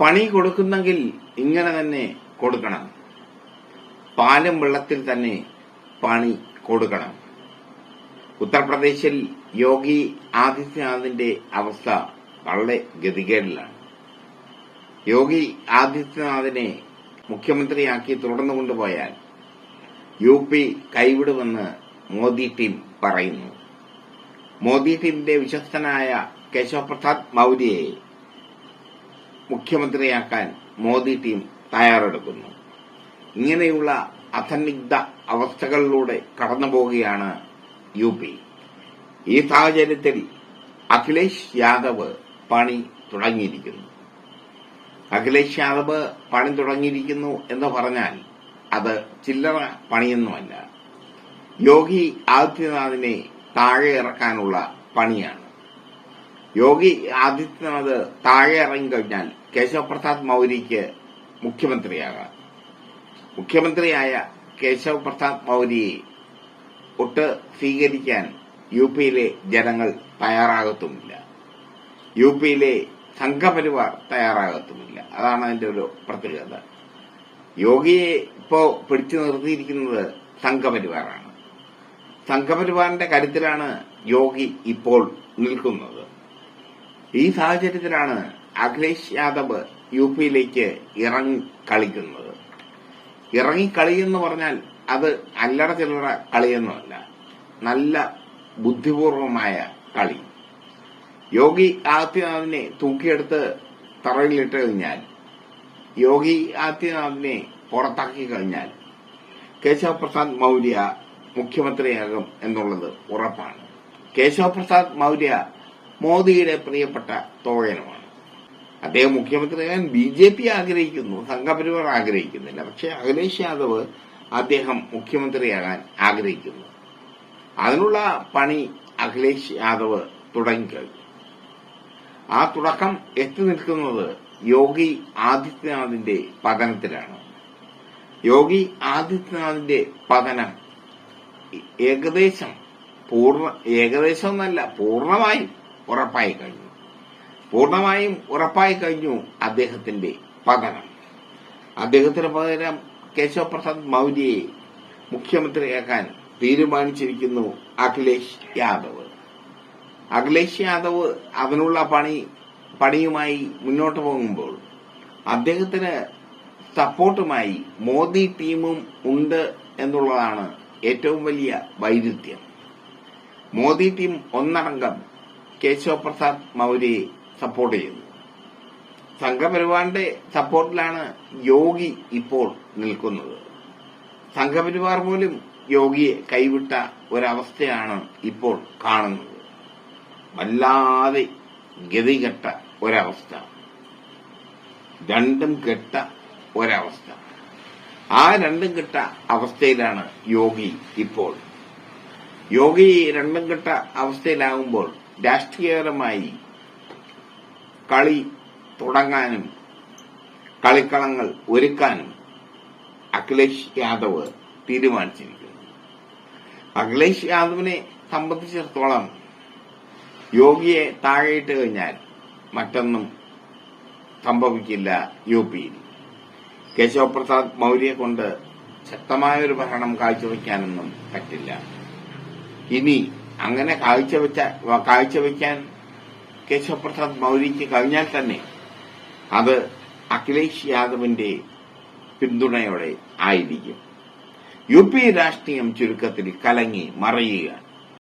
പണി കൊടുക്കുന്നെങ്കിൽ ഇങ്ങനെ തന്നെ കൊടുക്കണം. പാലും വെള്ളത്തിൽ തന്നെ പണി കൊടുക്കണം. ഉത്തർപ്രദേശിൽ യോഗി ആദിത്യനാഥിന്റെ അവസ്ഥ വളരെ ഗതികേടിലാണ്. യോഗി ആദിത്യനാഥിനെ മുഖ്യമന്ത്രിയാക്കി തുടർന്നു കൊണ്ടുപോയാൽ യു പി കൈവിടുമെന്ന് മോദി ടീം പറയുന്നു. മോദി ടീമിന്റെ വിശ്വസ്തനായ കേശവ പ്രസാദ് മൌര്യയെ മുഖ്യമന്ത്രിയാക്കാൻ മോദി ടീം തയ്യാറെടുക്കുന്നു. ഇങ്ങനെയുള്ള അസന്നിഗ്ധ അവസ്ഥകളിലൂടെ കടന്നുപോവുകയാണ് യു പി ഈ സാഹചര്യത്തിൽ അഖിലേഷ് യാദവ് പണി തുടങ്ങിയിരിക്കുന്നു. അഖിലേഷ് യാദവ് പണി തുടങ്ങിയിരിക്കുന്നു എന്ന് പറഞ്ഞാൽ അത് ചില്ലറ പണിയൊന്നുമല്ല. യോഗി ആദിത്യനാഥിനെ താഴെ ഇറക്കാനുള്ള പണിയാണ്. യോഗി ആദിത്യനാഥ് താഴെ ഇറങ്ങിക്കഴിഞ്ഞാൽ കേശവപ്രസാദ് പ്രസാദ് മൌര്യയ്ക്ക് മുഖ്യമന്ത്രിയാകാം. മുഖ്യമന്ത്രിയായ കേശവ് പ്രസാദ് മൌര്യയെ ഒട്ട് സ്വീകരിക്കാൻ യു പിയിലെ ജനങ്ങൾ തയ്യാറാകത്തുമില്ല. യു പിയിലെ സംഘപരിവാർ തയ്യാറാകത്തുമില്ല. അതാണ് അതിന്റെ ഒരു പ്രത്യേകത. യോഗിയെ ഇപ്പോ പിടിച്ചു നിർത്തിയിരിക്കുന്നത് സംഘപരിവാറാണ്. സംഘപരിവാറിന്റെ കരുത്തിലാണ് യോഗി ഇപ്പോൾ നിൽക്കുന്നത്. ഈ സാഹചര്യത്തിലാണ് അഖിലേഷ് യാദവ് യു പിയിലേക്ക് ഇറങ്ങി കളിക്കുന്നത് ഇറങ്ങി കളി എന്ന് പറഞ്ഞാൽ അത് അല്ലറ ചില്ലറ കളിയൊന്നുമല്ല. നല്ല ബുദ്ധിപൂർവമായ കളി. യോഗി ആദിത്യനാഥിനെ തൂക്കിയെടുത്ത് തറയിലിട്ട് കഴിഞ്ഞാൽ യോഗി ആദിത്യനാഥിനെ പുറത്താക്കി കഴിഞ്ഞാൽ കേശവ പ്രസാദ് മൌര്യ മുഖ്യമന്ത്രിയാകും എന്നുള്ളത് ഉറപ്പാണ്. കേശവ പ്രസാദ് മൌര്യ മോദിയുടെ പ്രിയപ്പെട്ട തോഴനുമാണ്. അദ്ദേഹം മുഖ്യമന്ത്രിയാകാൻ ബി ജെ പി ആഗ്രഹിക്കുന്നു സംഘപരിവാർ ആഗ്രഹിക്കുന്നില്ല. പക്ഷെ അഖിലേഷ് യാദവ് അദ്ദേഹം മുഖ്യമന്ത്രിയാകാൻ ആഗ്രഹിക്കുന്നു. അതിനുള്ള പണി അഖിലേഷ് യാദവ് തുടങ്ങിക്കഴിഞ്ഞു ആ തുടക്കം എത്തി നിൽക്കുന്നത് യോഗി ആദിത്യനാഥിന്റെ പതനത്തിലാണ്. യോഗി ആദിത്യനാഥിന്റെ പതനം ഏകദേശം പൂർണ ഏകദേശം എന്നല്ല പൂർണമായും ഉറപ്പായി കഴിഞ്ഞു പൂർണമായും ഉറപ്പായി കഴിഞ്ഞു അദ്ദേഹത്തിന്റെ പതനം അദ്ദേഹത്തിന് പകരം കേശവ പ്രസാദ് മൌര്യയെ മുഖ്യമന്ത്രിയാക്കാൻ തീരുമാനിച്ചിരിക്കുന്നു അഖിലേഷ് യാദവ്. അഖിലേഷ് യാദവ് അതിനുള്ള പണി പണിയുമായി മുന്നോട്ട് പോകുമ്പോൾ അദ്ദേഹത്തിന് സപ്പോർട്ടുമായി മോദി ടീമും ഉണ്ട് എന്നുള്ളതാണ് ഏറ്റവും വലിയ വൈരുദ്ധ്യം. മോദി ടീം ഒന്നടങ്കം കേശവ പ്രസാദ് മൌര്യയെ സപ്പോർട്ട് ചെയ്യുന്നു. സംഘപരിവാറിന്റെ സപ്പോർട്ടിലാണ് യോഗി ഇപ്പോൾ നിൽക്കുന്നത്. സംഘപരിവാർ പോലും യോഗിയെ കൈവിട്ട ഒരവസ്ഥയാണ് ഇപ്പോൾ കാണുന്നത്. വല്ലാതെ ഗതികെട്ട ഒരവസ്ഥ. രണ്ടും കെട്ട ഒരവസ്ഥ. ആ രണ്ടും കെട്ട അവസ്ഥയിലാണ് യോഗി ഇപ്പോൾ. യോഗി രണ്ടും കെട്ട അവസ്ഥയിലാകുമ്പോൾ രാഷ്ട്രീയപരമായി കളി തുടങ്ങാനും കളിക്കളങ്ങൾ ഒരുക്കാനും അഖിലേഷ് യാദവ് തീരുമാനിച്ചിരിക്കുന്നു. അഖിലേഷ് യാദവിനെ സംബന്ധിച്ചിടത്തോളം യോഗിയെ താഴെയിട്ട് കഴിഞ്ഞാൽ മറ്റൊന്നും സംഭവിക്കില്ല യു പിയിൽ കേശവ പ്രസാദ് മൌര്യെ കൊണ്ട് ശക്തമായൊരു ഭരണം കാഴ്ചവെക്കാനൊന്നും പറ്റില്ല. ഇനി അങ്ങനെ കാഴ്ചവെച്ച കാഴ്ചവെക്കാൻ കേശവപ്രസാദ് മൌര്യയ്ക്ക് കഴിഞ്ഞാൽ തന്നെ അത് അഖിലേഷ് യാദവിന്റെ പിന്തുണയോടെ ആയിരിക്കും. യു പി രാഷ്ട്രീയം ചുരുക്കത്തിൽ കലങ്ങി മറയുകയാണ്.